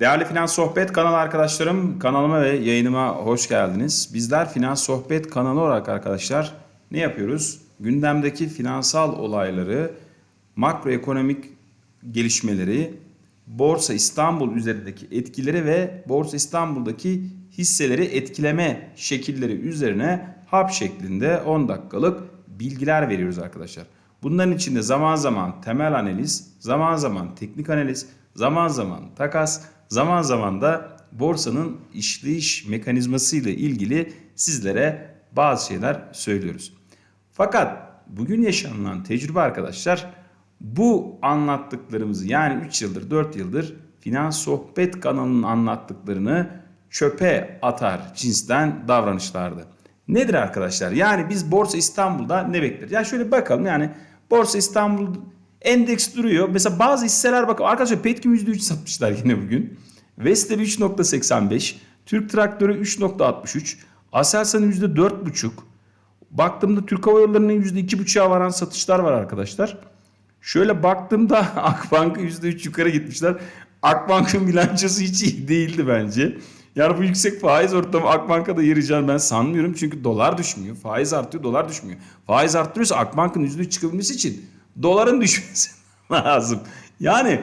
Değerli Finans Sohbet kanalı arkadaşlarım, kanalıma ve yayınıma hoş geldiniz. Bizler Finans Sohbet kanalı olarak arkadaşlar ne yapıyoruz? Gündemdeki finansal olayları, makroekonomik gelişmeleri, Borsa İstanbul üzerindeki etkileri ve Borsa İstanbul'daki hisseleri etkileme şekilleri üzerine hap şeklinde 10 dakikalık bilgiler veriyoruz arkadaşlar. Bunların içinde zaman zaman temel analiz, zaman zaman teknik analiz, zaman zaman takas, zaman zaman da borsanın işleyiş mekanizması ile ilgili sizlere bazı şeyler söylüyoruz. Fakat bugün yaşanılan tecrübe arkadaşlar bu anlattıklarımızı yani 3 yıldır 4 yıldır Finans Sohbet kanalının anlattıklarını çöpe atar cinsten davranışlardı. Nedir arkadaşlar? Yani biz Borsa İstanbul'da ne bekleriz? Ya şöyle bakalım yani Borsa İstanbul endeks duruyor. Mesela bazı hisseler bakın arkadaşlar Petkim %3 satmışlar yine bugün. Vestel 3.85, Türk Traktörü 3.63, Aselsan %4.5. Baktığımda Türk Hava Yolları'nın %2.5'a varan satışlar var arkadaşlar. Şöyle baktığımda Akbank'a %3 yukarı gitmişler. Akbank'ın bilançosu hiç iyi değildi bence. Yani bu yüksek faiz ortamı Akbank'a da yarayacağını ben sanmıyorum. Çünkü dolar düşmüyor. Faiz artıyor, dolar düşmüyor. Faiz arttırıyorsa Akbank'ın %3 çıkabilmesi için doların düşmesi lazım. Yani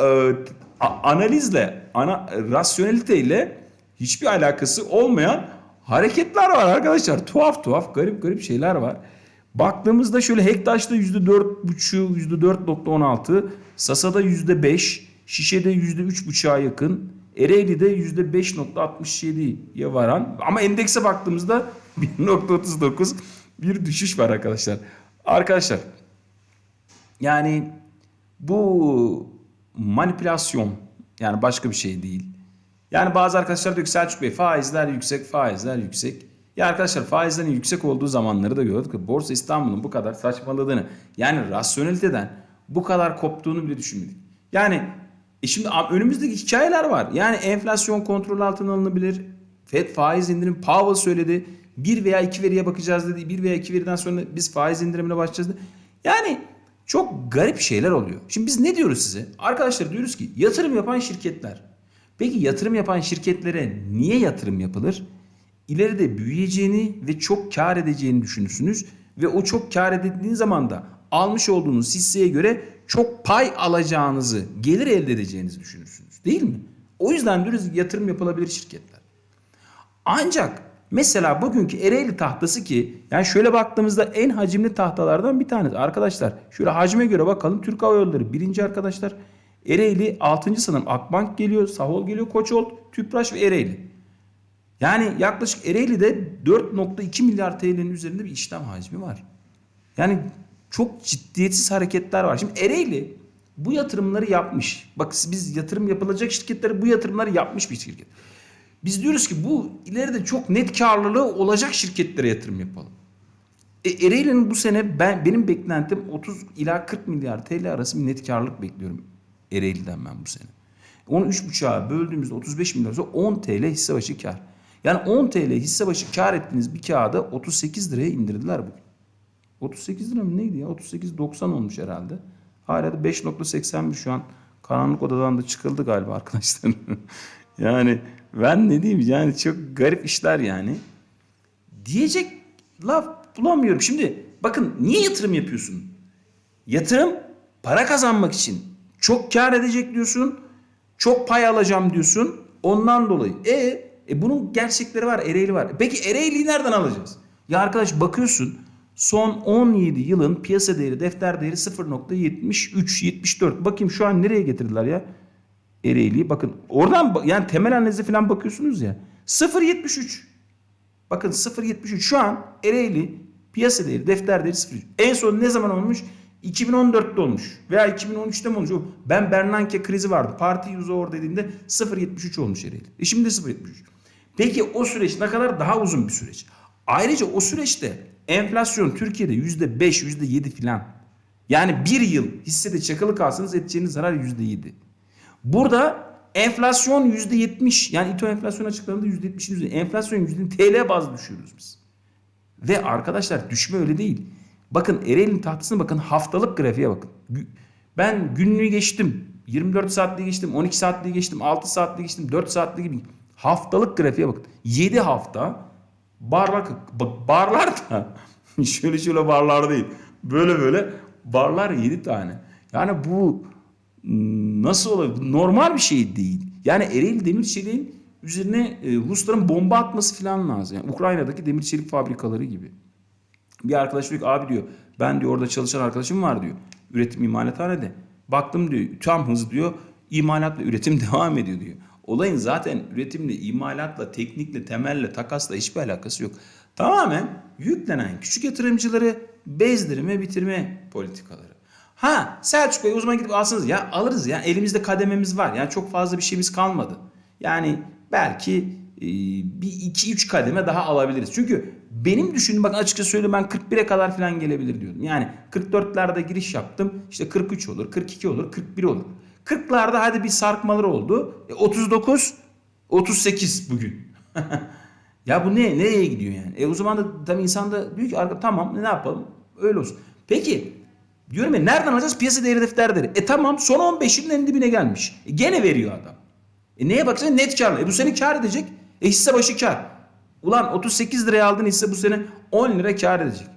e, analizle, ana, rasyoneliteyle hiçbir alakası olmayan hareketler var arkadaşlar. Tuhaf tuhaf, garip garip şeyler var. Baktığımızda şöyle Hektaş'ta %4.5, %4.16, Sasa'da %5, Şişe'de %3.5'a yakın, Ereğli'de %5.67'ye varan ama endekse baktığımızda 1.39 bir düşüş var arkadaşlar. Arkadaşlar yani bu manipülasyon yani başka bir şey değil. Yani bazı arkadaşlar diyor ki Selçuk Bey faizler yüksek, faizler yüksek. Ya arkadaşlar faizlerin yüksek olduğu zamanları da gördük Borsa İstanbul'un bu kadar saçmaladığını yani rasyoneliteden bu kadar koptuğunu bile düşünmedik. Yani e şimdi önümüzdeki hikayeler var. Yani enflasyon kontrol altına alınabilir. FED faiz indirim Powell söyledi. Bir veya iki veriye bakacağız dedi. Bir veya iki veriden sonra biz faiz indirimine başlayacağız dedi. Yani çok garip şeyler oluyor. Şimdi biz ne diyoruz size? Arkadaşlar diyoruz ki yatırım yapan şirketler. Peki yatırım yapan şirketlere niye yatırım yapılır? İleride büyüyeceğini ve çok kar edeceğini düşünürsünüz. Ve o çok kar edildiğiniz zaman da almış olduğunuz hisseye göre çok pay alacağınızı, gelir elde edeceğinizi düşünürsünüz. Değil mi? O yüzden diyoruz yatırım yapılabilir şirketler. Ancak mesela bugünkü Ereğli tahtası ki yani şöyle baktığımızda en hacimli tahtalardan bir tanesi. Arkadaşlar şöyle hacme göre bakalım Türk Hava Yolları birinci arkadaşlar. Ereğli 6. sanırım Akbank geliyor, Sahol geliyor, Koçolt, Tüpraş ve Ereğli. Yani yaklaşık Ereğli'de 4.2 milyar TL'nin üzerinde bir işlem hacmi var. Yani çok ciddiyetsiz hareketler var. Şimdi Ereğli bu yatırımları yapmış. Bak biz yatırım yapılacak şirketleri bu yatırımları yapmış bir şirket. Biz diyoruz ki bu ileride çok net karlılığı olacak şirketlere yatırım yapalım. E, Ereğli'nin bu sene ben benim beklentim 30 ila 40 milyar TL arası bir net karlılık bekliyorum Ereğli'den ben bu sene. Onu 3,5'a böldüğümüzde 35 milyar sonra 10 TL hisse başı kar. Yani 10 TL hisse başı kar ettiğiniz bir kağıda 38 liraya indirdiler bugün. 38 lira mı neydi ya? 38.90 olmuş herhalde. Hala da 5.80 şu an. Karanlık odadan da çıkıldı galiba arkadaşlar. yani ben ne diyeyim yani çok garip işler yani. Diyecek laf bulamıyorum. Şimdi bakın niye yatırım yapıyorsun? Yatırım para kazanmak için. Çok kar edecek diyorsun. Çok pay alacağım diyorsun. Ondan dolayı. E, e bunun gerçekleri var. Ereğli var. Peki Ereğli'yi nereden alacağız? Ya arkadaş bakıyorsun son 17 yılın piyasa değeri, defter değeri 0.73, 74. Bakayım şu an nereye getirdiler ya? Ereğli'yi bakın. Oradan yani temel analize falan bakıyorsunuz ya. 0.73. Bakın 0.73 şu an Ereğli piyasa değeri, defter değeri 0.73. En son ne zaman olmuş? 2014'te olmuş veya 2013'te mi olmuş? Ben Bernanke krizi vardı. Parti yüzü orada dediğinde 0.73 olmuş Ereğli. E şimdi de 0.73. Peki o süreç ne kadar? Daha uzun bir süreç. Ayrıca o süreçte enflasyon Türkiye'de %5, %7 filan. Yani bir yıl hissede çakılı kalsanız edeceğiniz zarar %7. Burada enflasyon %70 yani İTO enflasyon açıklarında %70'in üzerinde. Enflasyon %70 TL bazlı düşüyoruz biz. Ve arkadaşlar düşme öyle değil. Bakın Ereğli'nin tahtasına bakın haftalık grafiğe bakın. Ben günlüğü geçtim. 24 saatliği geçtim, 12 saatliği geçtim, 6 saatliği geçtim, 4 saatliği gibi. Haftalık grafiğe bakın. 7 hafta barlar, barlar da şöyle şöyle barlar değil. Böyle böyle barlar 7 tane. Yani bu nasıl olabilir? Normal bir şey değil. Yani Ereğli Demir Çelik'in üzerine e, Rusların bomba atması falan lazım. Yani Ukrayna'daki demir çelik fabrikaları gibi. Bir arkadaş diyor ki abi diyor ben diyor orada çalışan arkadaşım var diyor. Üretim imalathanede. Baktım diyor tam hız diyor imalatla üretim devam ediyor diyor. Olayın zaten üretimle, imalatla, teknikle, temelle, takasla hiçbir alakası yok. Tamamen yüklenen küçük yatırımcıları bezdirme, bitirme politikaları. Ha Selçuk Bey o zaman gidip alsanız ya alırız ya elimizde kadememiz var. Yani çok fazla bir şeyimiz kalmadı. Yani belki e, bir iki üç kademe daha alabiliriz. Çünkü benim düşündüğüm bak açıkça söyleyeyim ben 41'e kadar falan gelebilir diyordum. Yani 44'lerde giriş yaptım. İşte 43 olur, 42 olur, 41 olur. 40'larda hadi bir sarkmalar oldu. E, 39, 38 bugün. ya bu ne? Nereye gidiyor yani? E o zaman da tabii insan da diyor ki "Arka- tamam ne yapalım? Öyle olsun. Peki diyorum ya nereden alacağız? Piyasa değeri defter değeri. E tamam son 15 yılın en dibine gelmiş. E, gene veriyor adam. E neye bakacaksın? Net karla. E bu sene kar edecek. E hisse başı kar. Ulan 38 liraya aldığın hisse bu sene 10 lira kar edecek.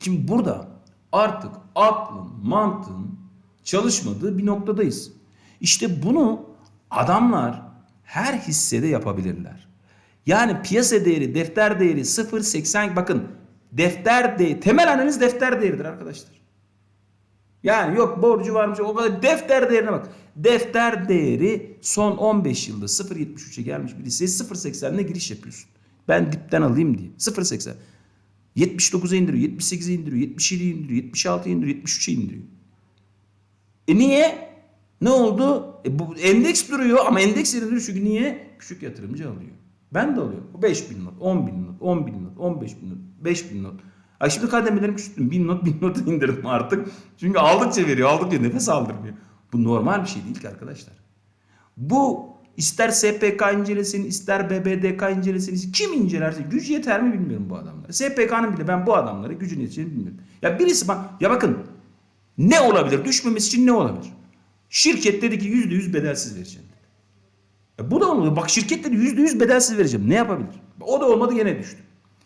Şimdi burada artık aklın, mantığın çalışmadığı bir noktadayız. İşte bunu adamlar her hissede yapabilirler. Yani piyasa değeri, defter değeri 0.80 bakın defter değeri, temel analiz defter değeridir arkadaşlar. Yani yok borcu varmış o kadar defter değerine bak. Defter değeri son 15 yılda 0.73'e gelmiş bir hisseye 0.80'le giriş yapıyorsun. Ben dipten alayım diye. 0.80. 79'a indiriyor, 78'e indiriyor, 77'ye indiriyor, 76'ya indiriyor, 73'e indiriyor. E niye? Ne oldu? E bu endeks duruyor ama endeks yerinde çünkü niye? Küçük yatırımcı alıyor. Ben de alıyorum. 5 bin not, 10 bin not, 10 bin not, 15 bin not, 5 bin not. Ay şimdi kademelerimi küçülttüm. 1000 not, 1000 not indirdim artık. Çünkü aldıkça veriyor, aldıkça nefes aldırmıyor. Bu normal bir şey değil ki arkadaşlar. Bu ister SPK incelesin, ister BBDK incelesin, kim incelerse güç yeter mi bilmiyorum bu adamlara. SPK'nın bile ben bu adamlara gücün yeteceğini bilmiyorum. Ya birisi bak, ya bakın ne olabilir? Düşmemesi için ne olabilir? Şirket dedi ki yüzde yüz bedelsiz vereceğim. Ya bu da olmadı. Bak şirket dedi yüzde yüz bedelsiz vereceğim. Ne yapabilir? O da olmadı gene düştü.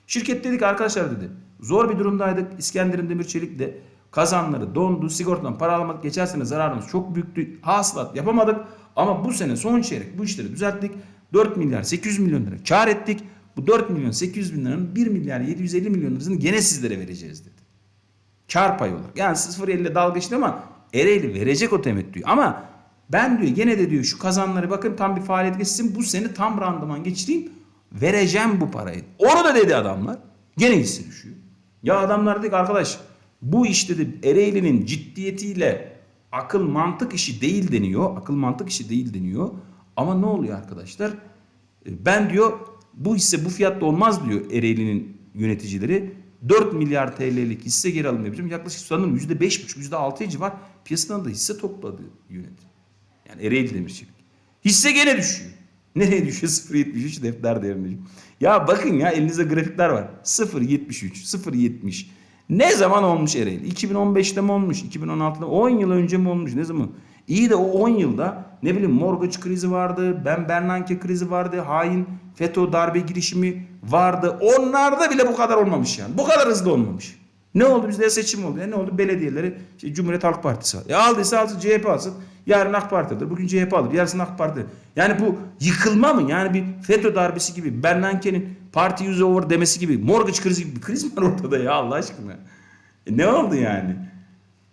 Şirket dedi ki arkadaşlar dedi. Zor bir durumdaydık. İskender'in Demir Çelik'le kazanları dondu. Sigortadan para alamadık. Geçen sene zararımız çok büyüktü. Hasılat yapamadık. Ama bu sene son çeyrek bu işleri düzelttik. 4 milyar 800 milyon lira kar ettik. Bu 4 milyon 800 bin liranın 1 milyar 750 milyon lirasını gene sizlere vereceğiz dedi. Kar payı olarak. Yani 0.50 ile dalga geçti ama Ereğli verecek o temettüyü. Ama ben diyor gene de diyor şu kazanları bakın tam bir faaliyet geçsin bu sene tam randıman geçireyim vereceğim bu parayı. Onu da dedi adamlar. Gene hissi düşüyor. Ya adamlar dedi ki arkadaş bu iş dedi Ereğli'nin ciddiyetiyle akıl mantık işi değil deniyor. Akıl mantık işi değil deniyor. Ama ne oluyor arkadaşlar? E, Ben diyor bu hisse bu fiyatta olmaz diyor Ereğli'nin yöneticileri. 4 milyar TL'lik hisse geri alım yapacağım. Yaklaşık sanırım %5,5 %6'ya civar piyasadan da hisse topladı yönetim. Yani Ereğli Demirçelik. Hisse gene düşüyor. Nereye düşüyor? 0.73 defter değerinde. Ya bakın ya elinizde grafikler var. 0.73, 0.70. Ne zaman olmuş Ereğli? 2015'te mi olmuş? 2016'da 10 yıl önce mi olmuş? Ne zaman? İyi de o 10 yılda ne bileyim mortgage krizi vardı, Ben Bernanke krizi vardı, hain FETÖ darbe girişimi vardı. Onlarda bile bu kadar olmamış yani. Bu kadar hızlı olmamış. Ne oldu bizde seçim oldu. E ne oldu? Belediyeleri işte Cumhuriyet Halk Partisi aldı. E aldıysa alsın CHP alsın. Yarın AK Parti'dir. Bugün CHP alır. Yarın AK Parti. Yani bu yıkılma mı? Yani bir FETÖ darbesi gibi. Bernanke'nin parti yüzü over demesi gibi. Mortgage krizi gibi bir kriz var ortada ya Allah aşkına. E ne oldu yani?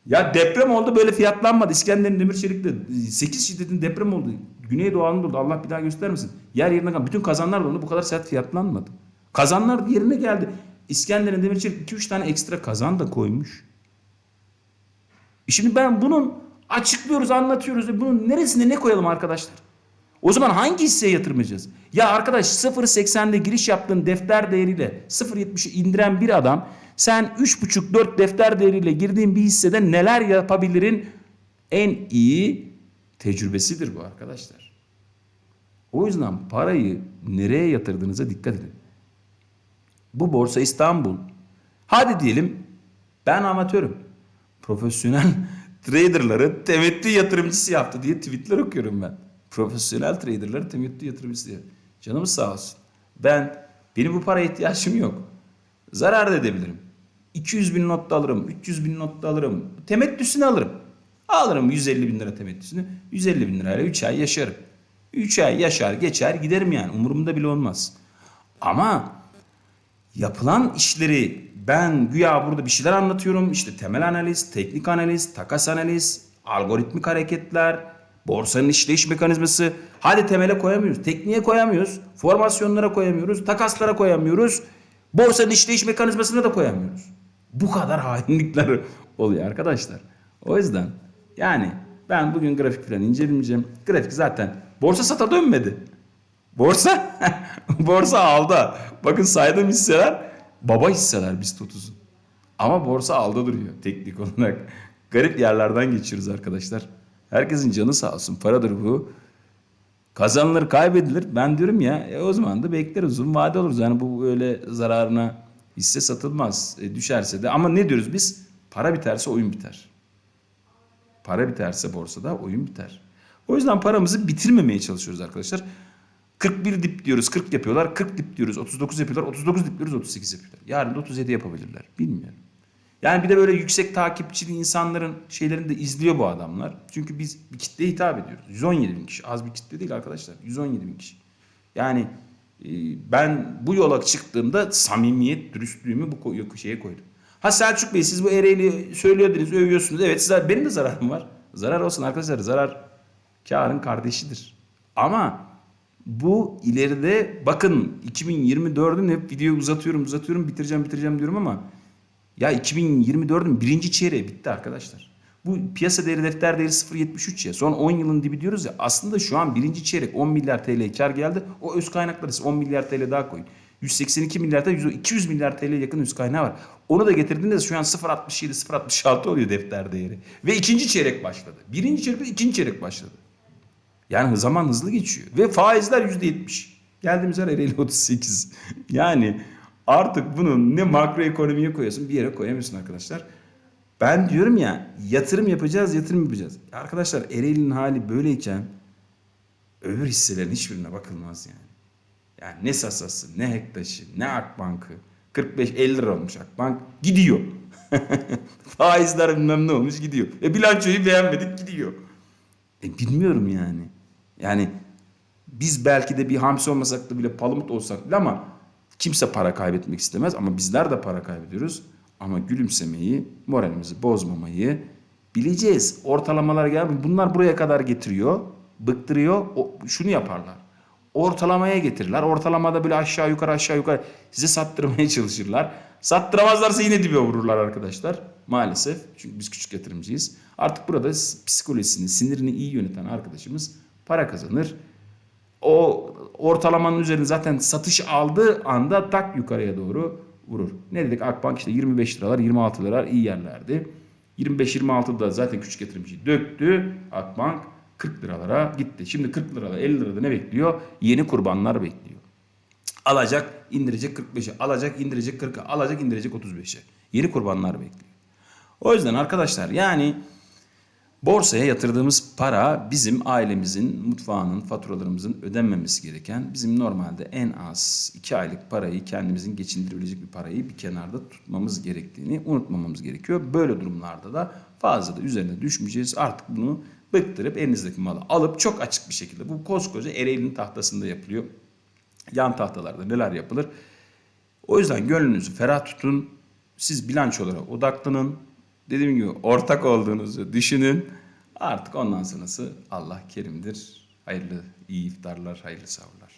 Ya deprem oldu böyle fiyatlanmadı. İskender'in Demirçelik'te 8 şiddetin deprem oldu. Güneydoğu Anadolu'da Allah bir daha göstermesin. Yer yerine kaldı. Bütün kazanlar da. Bu kadar sert fiyatlanmadı. Kazanlar yerine geldi. İskender'in Demirçelik 2-3 tane ekstra kazan da koymuş. E Şimdi ben bunun açıklıyoruz, anlatıyoruz. E Bunun neresine ne koyalım arkadaşlar? O zaman hangi hisseye yatırmayacağız? Ya arkadaş 0.80'de giriş yaptığın defter değeriyle 0.70'i indiren bir adam sen 3.5-4 defter değeriyle girdiğin bir hissede neler yapabilirin en iyi tecrübesidir bu arkadaşlar. O yüzden parayı nereye yatırdığınıza dikkat edin. Bu Borsa İstanbul. Hadi diyelim ben amatörüm. Profesyonel traderları temettü yatırımcısı yaptı diye tweetler okuyorum ben. Profesyonel traderları temettü yatırımcısı diye. Canımız sağ olsun. Ben, benim bu paraya ihtiyacım yok. Zarar da edebilirim. 200 bin not da alırım, 300 bin not da alırım. Temettüsünü alırım. Alırım 150 bin lira temettüsünü. 150 bin lirayla 3 ay yaşarım. 3 ay yaşar geçer giderim yani. Umurumda bile olmaz. Ama yapılan işleri ben güya burada bir şeyler anlatıyorum. İşte temel analiz, teknik analiz, takas analiz, algoritmik hareketler, borsanın işleyiş mekanizması. Hadi temele koyamıyoruz, tekniğe koyamıyoruz, formasyonlara koyamıyoruz, takaslara koyamıyoruz. Borsanın işleyiş mekanizmasına da koyamıyoruz. Bu kadar hainlikler oluyor arkadaşlar. O yüzden yani ben bugün grafik falan incelemeyeceğim. Grafik zaten borsa sata dönmedi. Borsa borsa aldı. Bakın saydığım hisseler baba hisseler biz tutuzun. Ama borsa aldı duruyor teknik olarak. Garip yerlerden geçiyoruz arkadaşlar. Herkesin canı sağ olsun. Paradır bu. Kazanılır kaybedilir. Ben diyorum ya e, o zaman da bekleriz. Uzun vade oluruz. Yani bu öyle zararına hisse satılmaz. E, düşerse de. Ama ne diyoruz biz? Para biterse oyun biter. Para biterse borsada oyun biter. O yüzden paramızı bitirmemeye çalışıyoruz arkadaşlar. 41 dip diyoruz 40 yapıyorlar. 40 dip diyoruz 39 yapıyorlar. 39 dip diyoruz 38 yapıyorlar. Yarın da 37 yapabilirler. Bilmiyorum. Yani bir de böyle yüksek takipçili insanların şeylerini de izliyor bu adamlar. Çünkü biz bir kitleye hitap ediyoruz. 117 bin kişi. Az bir kitle değil arkadaşlar. 117 bin kişi. Yani e, ben bu yola çıktığımda samimiyet, dürüstlüğümü bu şeye koydum. Ha Selçuk Bey siz bu Ereğli söylüyordunuz, övüyorsunuz. Evet size, benim de zararım var. Zarar olsun arkadaşlar. Zarar karın kardeşidir. Ama bu ileride bakın 2024'ün hep videoyu uzatıyorum uzatıyorum bitireceğim bitireceğim diyorum ama ya 2024'ün birinci çeyreği bitti arkadaşlar. Bu piyasa değeri defter değeri 0.73 ya. Son 10 yılın dibi diyoruz ya. Aslında şu an birinci çeyrek 10 milyar TL kar geldi. O öz kaynakları siz 10 milyar TL daha koyun. 182 milyar TL, 200 milyar TL yakın öz kaynağı var. Onu da getirdiğinde şu an 0.67, 0.66 oluyor defter değeri. Ve ikinci çeyrek başladı. Birinci çeyrek, ikinci çeyrek başladı. Yani zaman hızlı geçiyor. Ve faizler yüzde yetmiş. Geldiğimiz yer Ereğli 38. Yani artık bunu ne makroekonomiye koyuyorsun bir yere koyamıyorsun arkadaşlar. Ben diyorum ya yatırım yapacağız yatırım yapacağız. Arkadaşlar Ereğli'nin hali böyleyken öbür hisselerin hiçbirine bakılmaz yani. Yani ne Sasa'sı, ne Hektaş'ı, ne Akbank'ı. 45-50 lira olmuş Akbank gidiyor. Faizler bilmem ne olmuş gidiyor. E bilançoyu beğenmedik gidiyor. E bilmiyorum yani. Yani biz belki de bir hamsi olmasak da bile palamut olsak bile ama kimse para kaybetmek istemez ama bizler de para kaybediyoruz. Ama gülümsemeyi, moralimizi bozmamayı bileceğiz. Ortalamalar gel bunlar buraya kadar getiriyor, bıktırıyor. O, şunu yaparlar. Ortalamaya getirirler. Ortalamada böyle aşağı yukarı aşağı yukarı size sattırmaya çalışırlar. Sattıramazlarsa yine dibe vururlar arkadaşlar. Maalesef. Çünkü biz küçük yatırımcıyız. Artık burada psikolojisini, sinirini iyi yöneten arkadaşımız para kazanır. O ortalamanın üzerine zaten satış aldığı anda tak yukarıya doğru vurur. Ne dedik? Akbank işte 25 liralar, 26 liralar iyi yerlerdi. 25-26'da zaten küçük yatırımcıyı döktü. Akbank 40 liralara gitti. Şimdi 40 lirada 50 lirada ne bekliyor? Yeni kurbanlar bekliyor. Alacak, indirecek 45'e, alacak, indirecek 40'a, alacak, indirecek 35'e. Yeni kurbanlar bekliyor. O yüzden arkadaşlar yani borsaya yatırdığımız para bizim ailemizin mutfağının faturalarımızın ödenmemesi gereken bizim normalde en az 2 aylık parayı kendimizin geçindirebilecek bir parayı bir kenarda tutmamız gerektiğini unutmamamız gerekiyor. Böyle durumlarda da fazla da üzerine düşmeyeceğiz. Artık bunu bıktırıp elinizdeki malı alıp çok açık bir şekilde bu koskoca Ereğli'nin tahtasında yapılıyor. Yan tahtalarda neler yapılır? O yüzden gönlünüzü ferah tutun. Siz bilançolara odaklanın. Dediğim gibi ortak olduğunuzu düşünün. Artık ondan sonrası Allah kerimdir. Hayırlı iyi iftarlar, hayırlı sahurlar.